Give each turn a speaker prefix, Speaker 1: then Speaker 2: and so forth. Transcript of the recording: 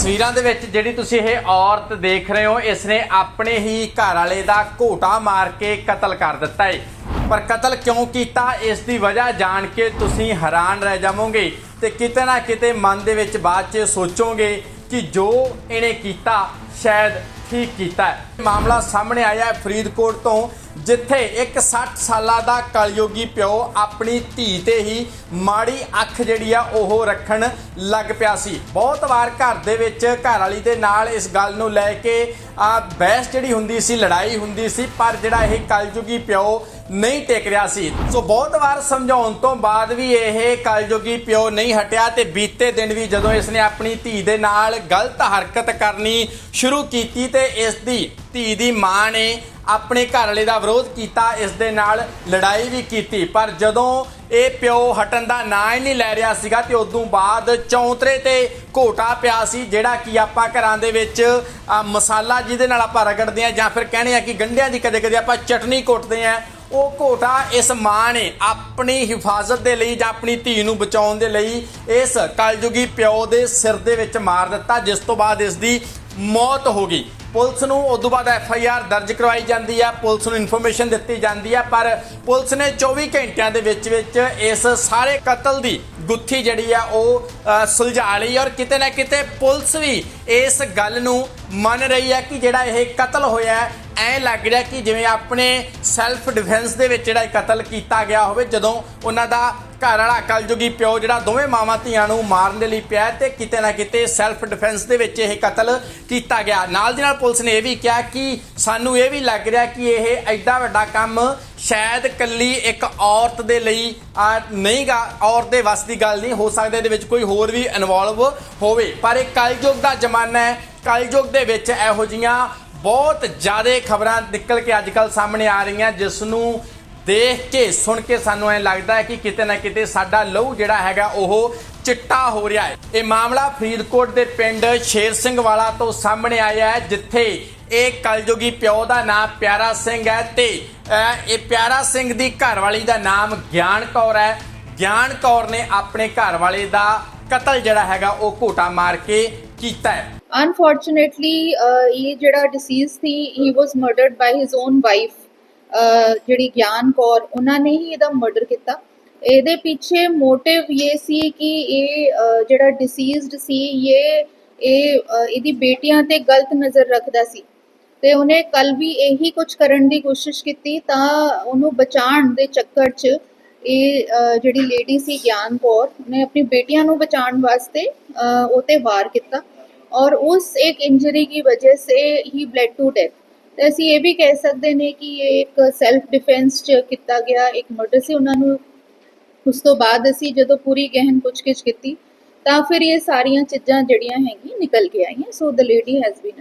Speaker 1: ਤਸਵੀਰਾਂ ਦੇ ਵਿੱਚ ਜਿਹੜੀ ਤੁਸੀਂ ਇਹ ਔਰਤ ਦੇਖ ਰਹੇ ਹੋ ਇਸ ਨੇ ਆਪਣੇ ਹੀ ਘਰ ਵਾਲੇ ਦਾ ਘੋਟਾ ਮਾਰ ਕੇ ਕਤਲ ਕਰ ਦਿੱਤਾ ਹੈ ਪਰ ਕਤਲ ਕਿਉਂ ਕੀਤਾ? ਇਸ ਦੀ ਵਜ੍ਹਾ ਜਾਣ ਕੇ ਤੁਸੀਂ ਹੈਰਾਨ ਰਹਿ ਜਾਵੋਗੇ ਤੇ ਕਿਤੇ ਨਾ ਕਿਤੇ ਮਨ ਦੇ ਵਿੱਚ ਬਾਅਦ 'ਚ ਸੋਚੋਗੇ ਕਿ ਜੋ ਇਹਨੇ ਕੀਤਾ, ਸ਼ਾਇਦ ਠੀਕ ਕੀਤਾ। ਹੈ ਮਾਮਲਾ ਸਾਹਮਣੇ ਆਇਆ ਫਰੀਦਕੋਟ ਤੋਂ। ਜਿੱਥੇ ਇੱਕ 60 ਸਾਲਾਂ ਦਾ ਕਲਯੋਗੀ ਪਿਓ ਆਪਣੀ ਧੀ ਤੇ ਹੀ ਮਾੜੀ ਅੱਖ ਜਿਹੜੀ ਆ ਉਹ ਰੱਖਣ ਲੱਗ ਪਿਆ ਸੀ। ਬਹੁਤ ਵਾਰ ਘਰ ਦੇ ਵਿੱਚ ਘਰ ਵਾਲੀ ਦੇ ਨਾਲ ਇਸ ਗੱਲ ਨੂੰ ਲੈ ਕੇ ਆ ਬਹਿਸ ਜਿਹੜੀ ਹੁੰਦੀ ਸੀ, ਲੜਾਈ ਹੁੰਦੀ ਸੀ, ਪਰ ਜਿਹੜਾ ਇਹ ਕਲਯੁਗੀ ਪਿਓ ਨਹੀਂ ਟਿਕ ਰਿਹਾ ਸੀ। ਸੋ ਬਹੁਤ ਵਾਰ ਸਮਝਾਉਣ ਤੋਂ ਬਾਅਦ ਵੀ ਇਹ ਕਲਯੁਗੀ ਪਿਓ ਨਹੀਂ ਹਟਿਆ ਤੇ ਬੀਤੇ ਦਿਨ ਵੀ ਜਦੋਂ ਇਸ ਨੇ ਆਪਣੀ ਧੀ ਦੇ ਨਾਲ ਗਲਤ ਹਰਕਤ ਕਰਨੀ ਸ਼ੁਰੂ ਕੀਤੀ ਤੇ ਇਸ ਦੀ ਧੀ ਦੀ ਮਾਂ ਨੇ ਆਪਣੇ ਘਰ ਵਾਲੇ ਦਾ ਵਿਰੋਧ ਕੀਤਾ, ਇਸ ਦੇ ਨਾਲ ਲੜਾਈ ਵੀ ਕੀਤੀ। ਪਰ ਜਦੋਂ ਇਹ ਪਿਓ ਹਟਣ ਦਾ ਨਾਂ ਹੀ ਨਹੀਂ ਲੈ ਰਿਹਾ ਸੀਗਾ ਤੇ ਉਦੋਂ ਬਾਅਦ ਚੌਂਤਰੇ ਤੇ ਘੋਟਾ ਪਿਆ ਸੀ, ਜਿਹੜਾ ਕਿ ਆਪਾਂ ਘਰਾਂ ਦੇ ਵਿੱਚ ਮਸਾਲਾ ਜਿਹਦੇ ਨਾਲ ਆਪਾਂ ਰਗੜਦੇ ਆ ਜਾਂ ਫਿਰ ਕਹਿੰਦੇ ਆ ਕਿ ਗੰਢਿਆਂ ਦੀ ਕਦੇ ਕਦੇ ਆਪਾਂ ਚਟਨੀ ਕੁੱਟਦੇ ਆ ਉਹ ਘੋਟਾ ਇਸ ਮਾਂ ਨੇ ਆਪਣੀ ਹਿਫਾਜ਼ਤ ਦੇ ਲਈ ਜਾਂ ਆਪਣੀ ਧੀ ਨੂੰ ਬਚਾਉਣ ਦੇ ਲਈ ਇਸ ਕਲਯੁਗੀ ਪਿਓ ਦੇ ਸਿਰ ਦੇ ਵਿੱਚ ਮਾਰ ਦਿੱਤਾ, ਜਿਸ ਤੋਂ ਬਾਅਦ ਇਸ ਦੀ ਮੌਤ ਹੋ ਗਈ। ਪੁਲਿਸ ਨੂੰ ਉਸ ਤੋਂ ਬਾਅਦ ਐਫ ਆਈ ਆਰ ਦਰਜ ਕਰਵਾਈ ਜਾਂਦੀ ਹੈ ਪੁਲਿਸ ਨੂੰ ਇਨਫੋਰਮੇਸ਼ਨ ਦਿੱਤੀ ਜਾਂਦੀ ਹੈ ਪਰ ਪੁਲਿਸ ਨੇ 24 ਘੰਟਿਆਂ ਦੇ ਵਿੱਚ ਵਿੱਚ ਇਸ ਸਾਰੇ ਕਤਲ ਦੀ ਗੁੱਥੀ ਜਿਹੜੀ ਆ ਉਹ ਸੁਲਝਾ ਲਈ ਔਰ ਕਿਤੇ ਨਾ ਕਿਤੇ ਪੁਲਿਸ ਵੀ ਇਸ ਗੱਲ ਨੂੰ ਮੰਨ ਰਹੀ ਹੈ ਕਿ ਜਿਹੜਾ ਇਹ ਕਤਲ ਹੋਇਆ ਹੈ, ਐ ਲੱਗ ਰਿਹਾ ਕਿ ਜਿਵੇਂ ਆਪਣੇ ਸੈਲਫ ਡਿਫੈਂਸ ਦੇ ਵਿੱਚ ਜਿਹੜਾ ਇਹ ਕਤਲ ਕੀਤਾ ਗਿਆ ਹੋਵੇ, ਜਦੋਂ ਉਹਨਾਂ ਦਾ ਘਰ ਵਾਲਾ ਕਲਯੁਗੀ ਪਿਓ ਜਿਹੜਾ ਦੋਵੇਂ ਮਾਵਾਂ ਧੀਆਂ ਨੂੰ ਮਾਰਨ ਦੇ ਲਈ ਪਿਆ ਤੇ ਕਿਤੇ ਨਾ ਕਿਤੇ ਸੈਲਫ ਡਿਫੈਂਸ ਦੇ ਵਿੱਚ ਇਹ ਕਤਲ ਕੀਤਾ ਗਿਆ। ਨਾਲ ਦੀ ਨਾਲ ਪੁਲਿਸ ਨੇ ਇਹ ਵੀ ਕਿਹਾ ਕਿ ਸਾਨੂੰ ਇਹ ਵੀ ਲੱਗ ਰਿਹਾ ਕਿ ਇਹ ਐਡਾ ਵੱਡਾ ਕੰਮ ਸ਼ਾਇਦ ਕੱਲੀ ਇੱਕ ਔਰਤ ਦੇ ਲਈ ਆ, ਨਹੀਂਗਾ ਔਰਤ ਦੇ ਵੱਸ ਦੀ ਗੱਲ ਨਹੀਂ ਹੋ ਸਕਦਾ ਇਹਦੇ ਵਿੱਚ ਕੋਈ ਹੋਰ ਵੀ ਇਨਵੋਲਵ ਹੋਵੇ। ਪਰ ਇਹ ਕਲਯੁਗ ਦਾ ਜ਼ਮਾਨਾ ਹੈ। ਕਲਯੁਗ ਦੇ ਵਿੱਚ ਇਹੋ ਜੀਆਂ ਬਹੁਤ ਜ਼ਿਆਦਾ ਖਬਰਾਂ ਨਿਕਲ ਕੇ ਅੱਜਕੱਲ ਸਾਹਮਣੇ ਆ ਰਹੀਆਂ ਜਿਸ ਨੂੰ ਦੇਖ ਕੇ, ਸੁਣ ਕੇ ਸਾਨੂੰ ਐ ਲੱਗਦਾ ਹੈ ਕਿ ਕਿਤੇ ਨਾ ਕਿਤੇ ਸਾਡਾ ਲਹੂ ਜਿਹੜਾ ਹੈਗਾ ਉਹ ਚਿੱਟਾ ਹੋ ਰਿਹਾ ਹੈ। ਇਹ ਮਾਮਲਾ ਫਰੀਦਕੋਟ ਦੇ ਪਿੰਡ ਸ਼ੇਰ ਸਿੰਘ ਵਾਲਾ ਤੋਂ ਸਾਹਮਣੇ ਆਇਆ ਹੈ, ਜਿੱਥੇ ਇਹ ਕਲਯੁਗੀ ਪਿਓ ਦਾ ਨਾਮ ਪਿਆਰਾ ਸਿੰਘ ਹੈ ਤੇ ਇਹ ਪਿਆਰਾ ਸਿੰਘ ਦੀ ਘਰਵਾਲੀ ਦਾ ਨਾਮ ਗਿਆਨ ਕੌਰ ਹੈ। ਗਿਆਨ ਕੌਰ ਨੇ ਆਪਣੇ ਘਰਵਾਲੇ ਦਾ ਕਤਲ ਜਿਹੜਾ ਹੈਗਾ ਉਹ ਘੋਟਾ ਮਾਰ ਕੇ ਕੀਤਾ ਹੈ।
Speaker 2: Unfortunately ਇਹ ਜਿਹੜਾ deceased C he was murdered by his own wife ਜਿਹੜੀ ਗਿਆਨ ਕੌਰ, ਉਹਨਾਂ ਨੇ ਹੀ ਇਹਦਾ ਮਰਡਰ ਕੀਤਾ। ਇਹਦੇ ਪਿੱਛੇ ਮੋਟਿਵ ਇਹ ਸੀ ਕਿ ਇਹ ਜਿਹੜਾ ਡਿਸੀਜ਼ਡ ਸੀ, ਇਹ ਇਹ ਇਹਦੀ ਬੇਟੀਆਂ ਤੇ ਗਲਤ ਨਜ਼ਰ ਰੱਖਦਾ ਸੀ। ਤੇ ਉਹਨੇ ਕੱਲ ਵੀ ਇਹੀ ਕੁਝ ਕਰਨ ਦੀ ਕੋਸ਼ਿਸ਼ ਕੀਤੀ ਤਾਂ ਉਹਨੂੰ ਬਚਾਉਣ ਦੇ ਚੱਕਰ 'ਚ ਇਹ ਜਿਹੜੀ ਲੇਡੀ ਸੀ ਗਿਆਨ ਕੌਰ ਨੇ ਆਪਣੀ ਬੇਟੀਆਂ ਨੂੰ ਬਚਾਉਣ ਵਾਸਤੇ ਉਹ ਤੇ ਵਾਰ ਕੀਤਾ। ਔਰ ਉਸ ਇੱਕ ਇੰਜਰੀ ਦੀ ਵਜ੍ਹਾ ਸੇ ਹੀ ਬਲੈਡ ਟੂ ਡੈਥ ਤੇ ਅਸੀਂ ਇਹ ਵੀ ਕਹਿ ਸਕਦੇ ਨੇ ਕਿ ਇਹ ਇੱਕ ਸੈਲਫ ਡਿਫੈਂਸ 'ਚ ਕੀਤਾ ਗਿਆ, ਇੱਕ ਮਰਡਰ ਸੀ ਉਹਨਾਂ ਨੂੰ। ਉਸ ਤੋਂ ਬਾਅਦ ਅਸੀਂ ਜਦੋਂ ਪੂਰੀ ਗਹਿਨ ਪੁੱਛਗਿੱਛ ਕੀਤੀ, ਤਾਂ ਫਿਰ ਇਹ ਸਾਰੀਆਂ ਚੀਜ਼ਾਂ ਜਿਹੜੀਆਂ ਹੈਗੀਆਂ ਨਿਕਲ ਕੇ ਆਈਆਂ ਸੋ ਦ ਲੇਡੀ ਹੈਜ਼ ਬੀਨ